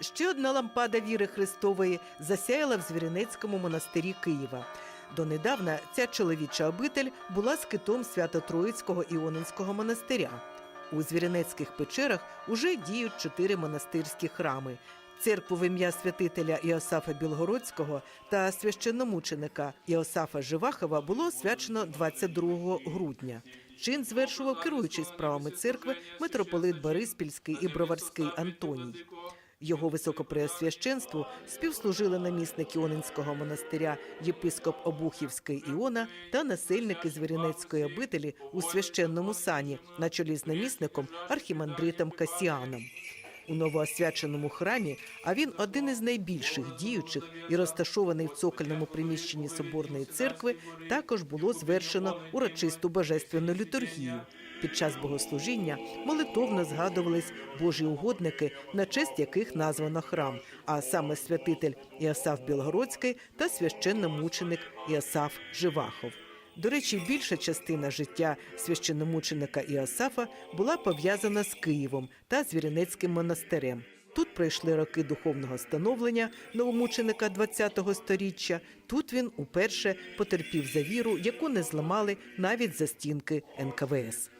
Ще одна лампада віри Христової засяяла в Звіринецькому монастирі Києва. Донедавна ця чоловіча обитель була скитом Свято-Троїцького Іонинського монастиря. У Звіринецьких печерах уже діють чотири монастирські храми. Церкву в ім'я святителя Іосафа Білгородського та священномученика Іосафа Живахова було освячено 22 грудня. Чин звершував керуючий справами церкви митрополит Бориспільський і Броварський Антоній. Його високопреосвященству співслужили намісник Іонинського монастиря єпископ Обухівський Іона та насильники Звіринецької обителі у священному сані на чолі з намісником архімандритом Касіаном. У новоосвяченому храмі, а він один із найбільших діючих і розташований в цокольному приміщенні соборної церкви, також було звершено урочисту божественну літургію. Під час богослужіння молитовно згадувались Божі угодники, на честь яких названо храм, а саме святитель Іосаф Білгородський та священномученик Іосаф Живахов. До речі, більша частина життя священномученика Іосафа була пов'язана з Києвом та Звіринецьким монастирем. Тут пройшли роки духовного становлення новомученика ХХ століття. Тут він уперше потерпів за віру, яку не зламали навіть за стінки НКВС.